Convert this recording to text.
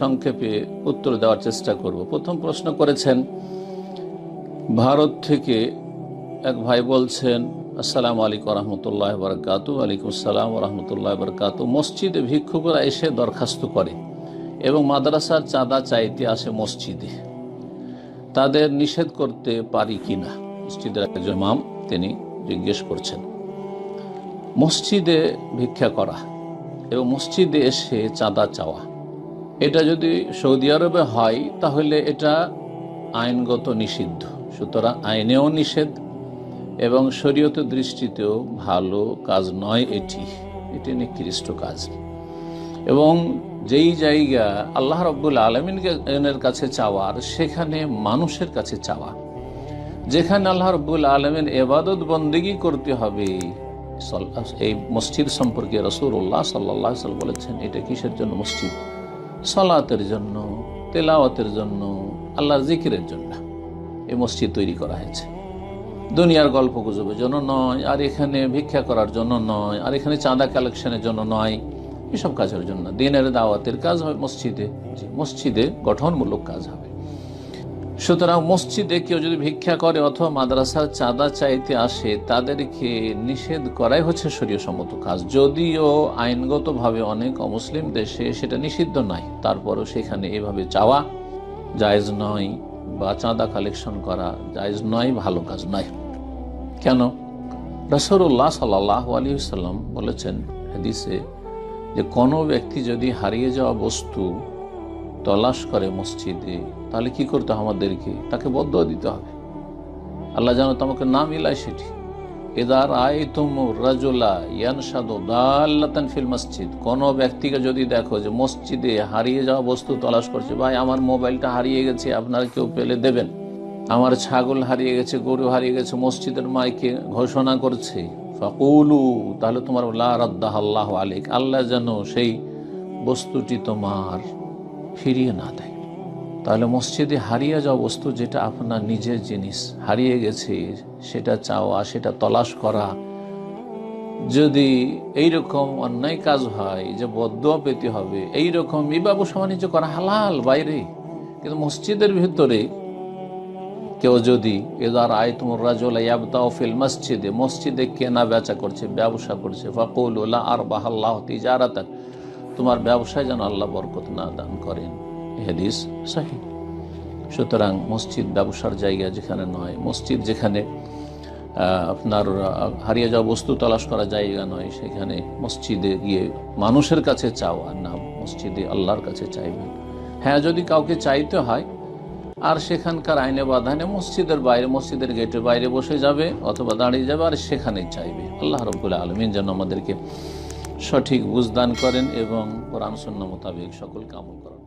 সংক্ষেপে উত্তর দেওয়ার চেষ্টা করব। প্রথম প্রশ্ন করেছেন, ভারত থেকে এক ভাই বলছেন, আসসালামু আলাইকুম রহমতুল্লাহ বরকাতু আলাইকুম আসসালাম রহমতুল্লাহ বরকাতু মসজিদে ভিক্ষুকরা এসে দরখাস্ত করে এবং মাদ্রাসার চাঁদা চাইতে আসে মসজিদে। তাদের নিষেধ করতে পারি কিনা মসজিদের একজন মাম তিনি জিজ্ঞেস করছেন, মসজিদে ভিক্ষা করা এবং মসজিদে এসে চাঁদা চাওয়া এটা যদি সৌদি আরবে হয়, তাহলে এটা আইনগত নিষিদ্ধ। সুতরাং আইনেও নিষেধ এবং শরীয়ত দৃষ্টিতেও ভালো কাজ নয় এটি। এটি নিকৃষ্ট কাজ। এবং যেই জায়গা আল্লাহ রব্বুল আলমিনের কাছে চাওয়ার, সেখানে মানুষের কাছে চাওয়া। যেখানে আল্লাহ রব্বুল আলমিন এবাদত বন্দিগি করতে হবে এই মসজিদ সম্পর্কে রসুল্লাহ সাল্লাহ সাল বলেছেন, এটা কিসের জন্য মসজিদ? সলাতের জন্য, তেলাওয়াতের জন্য, আল্লাহর জিকিরের জন্য এই মসজিদ তৈরি করা হয়েছে। দুনিয়ার গল্প গুজবের জন্য নয়, আর এখানে ভিক্ষা করার জন্য নয়, আর এখানে চাঁদা কালেকশনের জন্য নয়, এসব কাজের জন্য। দিনের দাওয়াতের কাজ হবে মসজিদে মসজিদে গঠনমূলক কাজ হবে। সুতরাং মসজিদে কেউ যদি ভিক্ষা করে অথবা মাদ্রাসার চাঁদা চাইতে আসে, তাদেরকে নিষেধ করাই হচ্ছে সম্মত কাজ। যদিও আইনগতভাবে অনেক অমুসলিম দেশে সেটা নিষিদ্ধ নয়, তারপরও সেখানে এভাবে চাওয়া জায়েজ নয় বা চাঁদা কালেকশন করা জায়েজ নয়, ভালো কাজ নয়। কেন? রসরুল্লাহ সাল্লাহ আলী সাল্লাম বলেছেন হাদিসে যে কোনো ব্যক্তি যদি হারিয়ে যাওয়া বস্তু তলাশ করে মসজিদে, তাহলে কি করতে হবে আমাদেরকে? তাকে বদ্ধ দিতে হবে। আল্লাহ যেন তোমাকে না মিলায় সেটি। এদার আয় তুম রাজুলা ইয়ানসাদু দাল্লাতান ফিল মসজিদ। কোনো ব্যক্তিকে যদি দেখো যে মসজিদে হারিয়ে যাওয়া বস্তু তলাশ করছে, ভাই, আমার মোবাইলটা হারিয়ে গেছে, আপনারা কেউ পেলে দেবেন। আমার ছাগল হারিয়ে গেছে, গরু হারিয়ে গেছে, মসজিদের মাইকে ঘোষণা করছে। ফাকুলু, তাহলে তোমার লাদ্দাহ আল্লাহ আলিক আল্লাহ যেন সেই বস্তুটি তোমার ফিরিয়ে না দেয়। তাহলে মসজিদে হারিয়ে যাওয়া বস্তু যেটা আপনার নিজের জিনিস, হারিয়ে গেছে, সেটা চাওয়া, সেটা তলাশ করা। যদি এই রকম অন্যায় কাজ হয় যে বদুয়া পেতে হবে এই রকম এই ব্যবসা বাণিজ্য করা হালাল বাইরে। কিন্তু মসজিদের ভিতরে কেউ যদি, এদার আয় রাজুল ইয়াবতাও ফিল মসজিদে মসজিদে কেনা বেচা করছে, ব্যবসা করছে বা ফাকুল আর বাহাল্লাহ তিজারাতান। তোমার ব্যবসায় যেন আল্লাহ বরকত না দান করেন। হেদিস সাহি সুতরাং মসজিদ ব্যবসার জায়গা যেখানে নয়, মসজিদ যেখানে আপনার হারিয়ে যাওয়া বস্তু তলাশ করা জায়গা নয়, সেখানে মসজিদে গিয়ে মানুষের কাছে চাওয়া না মসজিদে আল্লাহর কাছে চাইবেন হ্যাঁ যদি কাউকে চাইতে হয়, আর সেখানকার আইনে বাধানে মসজিদের বাইরে, মসজিদের গেটের বাইরে বসে যাবে অথবা দাঁড়িয়ে যাবে, আর সেখানেই চাইবে। আল্লাহ রবুল্লা আলমিন যেন আমাদেরকে সঠিক বুঝদান করেন এবং কোরআন সন্ন্য মোতাবেক সকলকে আমল করার